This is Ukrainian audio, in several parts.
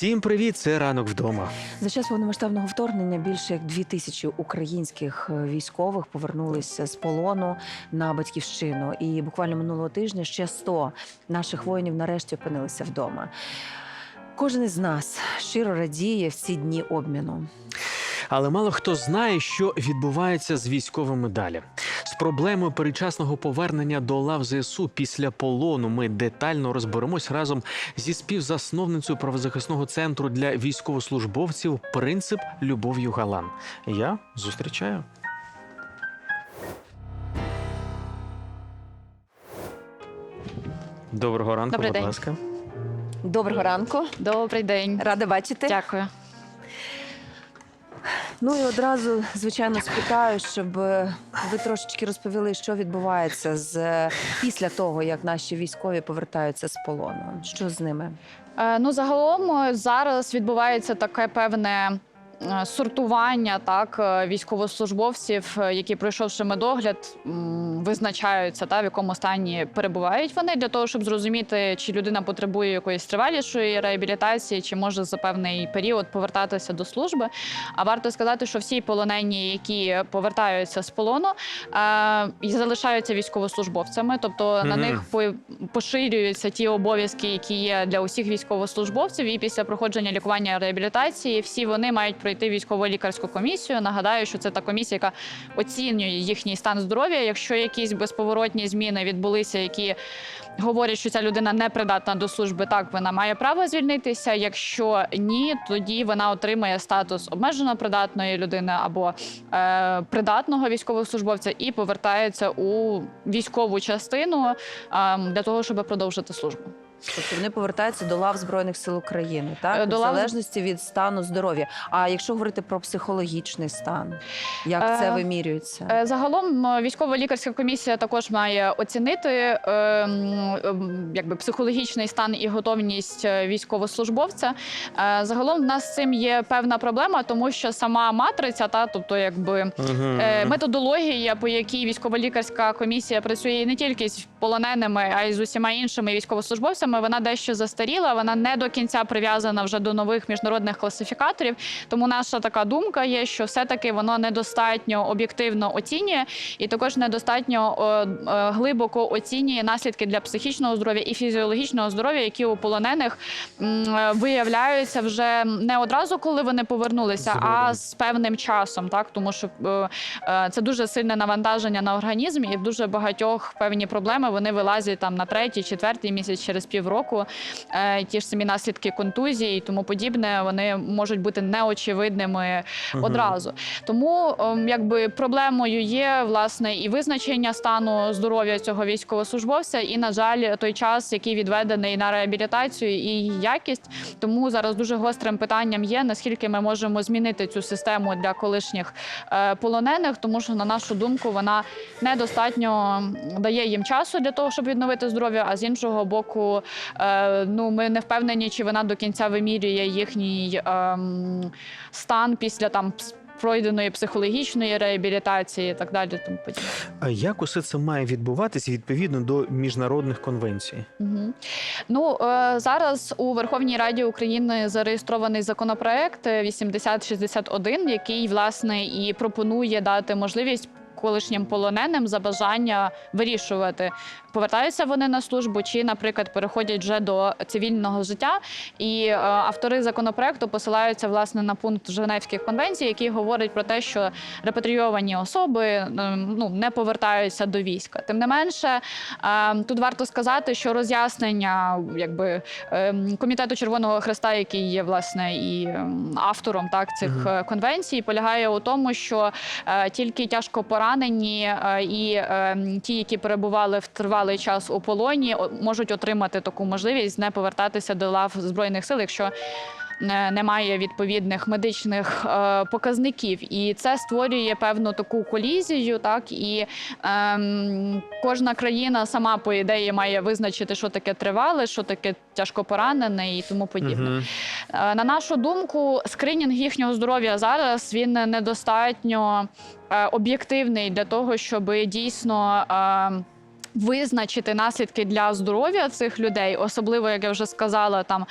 Всім привіт! Це ранок вдома. За час повномасштабного вторгнення більше як дві тисячі українських е, військових повернулися з полону на батьківщину. І буквально минулого тижня ще 100 наших воїнів нарешті опинилися вдома. Кожен із нас щиро радіє в ці дні обміну. Але мало хто знає, що відбувається з військовими далі. Проблемою передчасного повернення до лав ЗСУ після полону ми детально розберемось разом зі співзасновницею правозахисного центру для військовослужбовців Принцип Любов'ю Галан. Я зустрічаю. Доброго ранку, Добрий будь день. ласка. Доброго ранку, Добрий день. рада бачити. Дякую. Ну і одразу, звичайно, спитаю, щоб е, ви трошечки розповіли, що відбувається з е, після того, як наші військові повертаються з полону. Що з ними? Е, Ну, загалом зараз відбувається таке певне. Е, Сортування так е, військовослужбовців, е, які пройшовши медогляд, визначаються та в якому стані перебувають вони для того, щоб зрозуміти, чи людина потребує якоїсь тривалішої реабілітації, чи може за певний період повертатися до служби. А варто сказати, що всі полонені, які повертаються з полону, і залишаються військовослужбовцями, тобто на них поширюються ті обов'язки, які є для усіх військовослужбовців. І після проходження лікування реабілітації всі вони мають пройти військово-лікарську комісію. Нагадаю, що це та комісія, яка оцінює їхній стан здоров'я. Якщо якісь безповоротні зміни відбулися, які говорять, що ця людина не придатна до служби, так вона має право звільнитися. Якщо ні, тоді вона отримає статус обмежено придатної людини або е, придатного військовослужбовця і повертається у військову частину е, для того, щоб продовжити службу. Тобто вони повертаються до лав Збройних сил України, Е, так? до в лав- залежності від стану здоров'я. А якщо говорити про психологічний стан, як це Е, вимірюється? Е, Загалом е, військово-лікарська комісія також має оцінити е, ем, якби психологічний стан і готовність е, військовослужбовця. Е, Загалом в нас з цим є певна проблема, тому що сама матриця, та тобто, якби. Е, Методологія, по якій військово-лікарська комісія працює не тільки з полоненими, а й з усіма іншими військовослужбовцями, вона дещо застаріла. Вона не до кінця прив'язана вже до нових міжнародних класифікаторів. Тому наша така думка є, що все-таки воно недостатньо об'єктивно оцінює і також недостатньо е, е, глибоко оцінює наслідки для психічного здоров'я і фізіологічного здоров'я, які у полонених е, виявляються вже не одразу, коли вони повернулися, а з певним часом, так тому що це дуже сильне навантаження на організм, і в дуже багатьох певні проблеми вони вилазять там на третій, четвертий місяць через півроку. Е, Ті ж самі наслідки контузії і тому подібне, вони можуть бути неочевидними Мгм. одразу. Тому ем, якби проблемою є власне і визначення стану здоров'я цього військовослужбовця, і на жаль, той час, який відведений на реабілітацію і її якість. Тому зараз дуже гострим питанням є наскільки ми можемо змінити цю систему для колишніх е, полонених, тому що на нашу думку вона недостатньо дає їм часу для того, щоб відновити здоров'я. А з іншого боку, е, ну ми не впевнені, чи вона до кінця вимірює їхній ем, стан після там пройденої психологічної реабілітації і так далі. Тому подібне. А як усе це має відбуватися відповідно до міжнародних конвенцій? Угу. Ну е, зараз у Верховній Раді України зареєстрований законопроект е, 8061, який власне і пропонує дати можливість. Колишнім полоненим за бажання вирішувати, повертаються вони на службу, чи, наприклад, переходять вже до цивільного життя. І е, автори законопроекту посилаються власне на пункт Женевських конвенцій, який говорить про те, що репатрійовані особи е, ну не повертаються до війська. Тим не менше, е, тут варто сказати, що роз'яснення, якби ем, комітету Червоного Хреста, який є власне і ем, автором так цих е, конвенцій, полягає у тому, що е, тільки тяжко поранені е, і ем, ті, які перебували в тривалий час у полоні, можуть отримати таку можливість не повертатися до лав збройних сил, якщо немає відповідних медичних е, показників, і це створює певну таку колізію. Так і ем, кожна країна сама по ідеї має визначити, що таке тривале, що таке тяжко поранене і тому подібне. Мгм. Е, На нашу думку, скринінг їхнього здоров'я зараз він недостатньо е, об'єктивний для того, щоб дійсно. е, Визначити наслідки для здоров'я цих людей, особливо як я вже сказала, там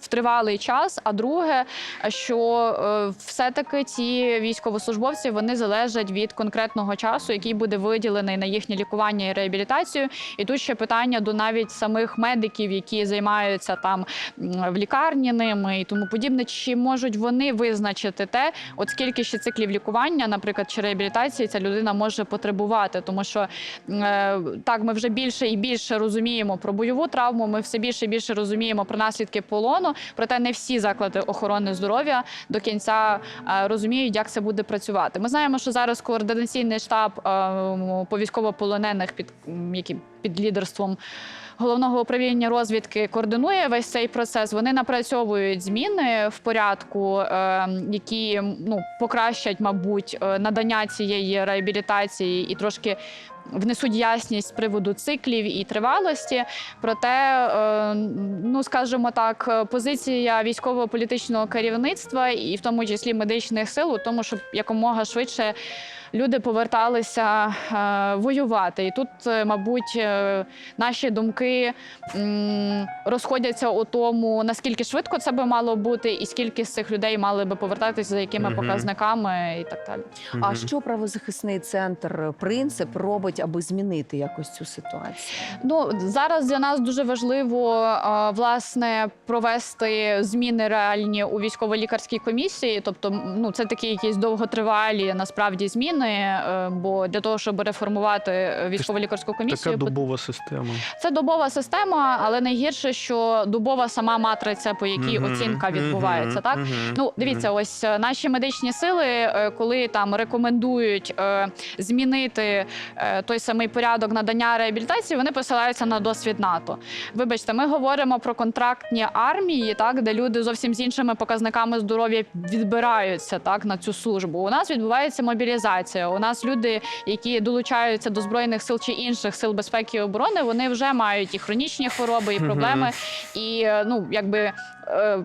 в тривалий час. А друге, що е, все-таки ці військовослужбовці вони залежать від конкретного часу, який буде виділений на їхнє лікування і реабілітацію. І тут ще питання до навіть самих медиків, які займаються там в лікарні ними і тому подібне. Чи можуть вони визначити те, от скільки ще циклів лікування, наприклад, чи реабілітації ця людина може потребувати, тому що так ми вже більше і більше розуміємо про бойову травму. Ми все більше і більше розуміємо про наслідки полону. Проте не всі заклади охорони здоров'я до кінця е, розуміють, як це буде працювати. Ми знаємо, що зараз координаційний штаб е, по військовополонених, під які під лідерством. Головного управління розвідки координує весь цей процес. Вони напрацьовують зміни в порядку, е, які ну покращать, мабуть, е, надання цієї реабілітації і трошки внесуть ясність з приводу циклів і тривалості. Проте, е, ну скажімо так, позиція військово-політичного керівництва і в тому числі медичних сил у тому, щоб якомога швидше. Люди поверталися е, воювати, і тут, е, мабуть, наші думки розходяться у тому, наскільки швидко це би мало бути, і скільки з цих людей мали би повертатися, за якими показниками, і так далі. А що правозахисний центр принцип робить, аби змінити якось цю ситуацію? Ну зараз для нас дуже важливо власне провести зміни реальні у військово-лікарській комісії. Тобто, ну це такі якісь довготривалі насправді зміни. е, Бо для того, щоб реформувати е, військово-лікарську комісію, пот- добова система. це добова система, але найгірше, що добова сама матриця, по якій Мгм, оцінка відбувається. Так мгм, Ну, дивіться, ось е, наші медичні сили, коли там рекомендують змінити той самий порядок надання реабілітації, вони посилаються на досвід НАТО. Вибачте, ми говоримо про контрактні армії, так де люди зовсім з іншими показниками здоров'я відбираються так на цю службу. У нас відбувається мобілізація. У нас люди, які долучаються до збройних сил чи інших сил безпеки і оборони, вони вже мають і хронічні хвороби, і проблеми. І е, ну якби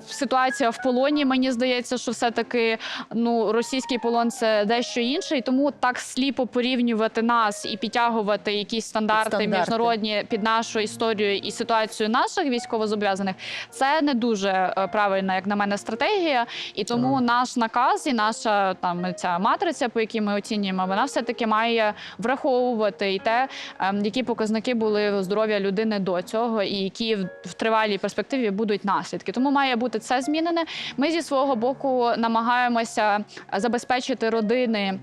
ситуація в полоні, мені здається, що все-таки ну російський полон це дещо інше, і тому так сліпо порівнювати нас і підтягувати якісь стандарти, Стандарти. міжнародні під нашу історію і ситуацію наших військовозобов'язаних, це не дуже е, правильна, як на мене, стратегія. І тому наш наказ і наша там ця матриця, по якій ми оцінюємо, вона все таки має враховувати і те, ем, які показники були здоров'я людини до цього, і які в тривалій перспективі будуть наслідки. Тому має бути це змінене. Ми зі свого боку намагаємося забезпечити родини.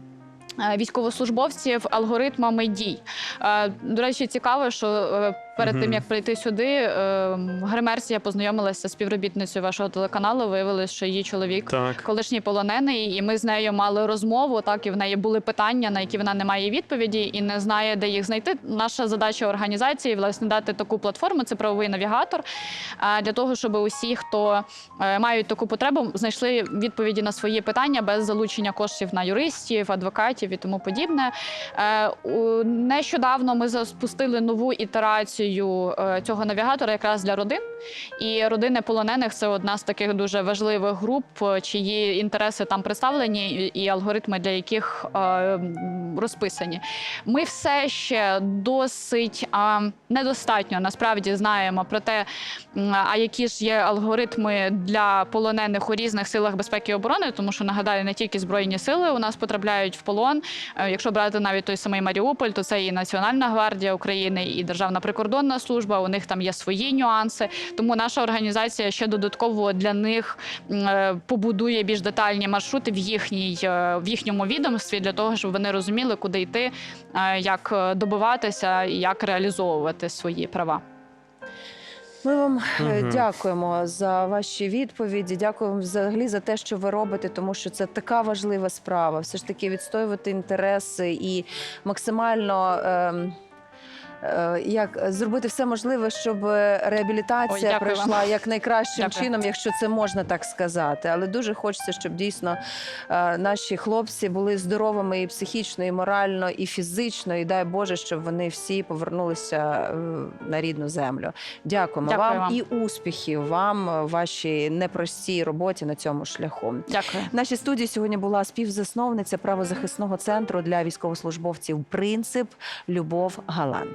е, Військовослужбовців алгоритмами дій. Е, До речі, цікаво, що е, перед тим як прийти сюди, е, гримерсія познайомилася з співробітницею вашого телеканалу. Виявилось, що її чоловік Так. колишній полонений, і ми з нею мали розмову. Так і в неї були питання, на які вона не має відповіді і не знає, де їх знайти. Наша задача організації власне дати таку платформу. Це правовий навігатор для того, щоб усі, хто е, мають таку потребу, знайшли відповіді на свої питання без залучення коштів на юристів, адвокатів і тому подібне. Е, Нещодавно ми запустили нову ітерацію е, цього навігатора якраз для родин. І родини полонених це одна з таких дуже важливих груп, е, чиї інтереси там представлені, і алгоритми для яких е, розписані. Ми все ще досить недостатньо насправді знаємо про те, а які ж є алгоритми для полонених у різних силах безпеки і оборони, тому що нагадаю, не тільки збройні сили у нас потрапляють в полон. Якщо брати навіть той самий Маріуполь, то це і Національна гвардія України, і Державна прикордонна служба. У них там є свої нюанси. Тому наша організація ще додатково для них е, побудує більш детальні маршрути в їхній е, в їхньому відомстві для того, щоб вони розуміли, куди йти, е, як е, добиватися і як реалізовувати свої права. Ми вам е, Мгм. дякуємо за ваші відповіді. Дякуємо взагалі за те, що ви робите, тому що це така важлива справа. Все ж таки відстоювати інтереси і максимально. ем, е, як зробити все можливе, щоб реабілітація Ой, дякую пройшла вам. як найкращим Дякую. чином, якщо це можна так сказати. Але дуже хочеться, щоб дійсно е, наші хлопці були здоровими і психічно, і морально, і фізично. І дай Боже, щоб вони всі повернулися е, на рідну землю. Дякуємо Дякую вам, вам. і успіхів вам вашій непростій роботі на цьому шляху. Дякую. В нашій студії сьогодні була співзасновниця правозахисного центру для військовослужбовців Принцип Любов Галан.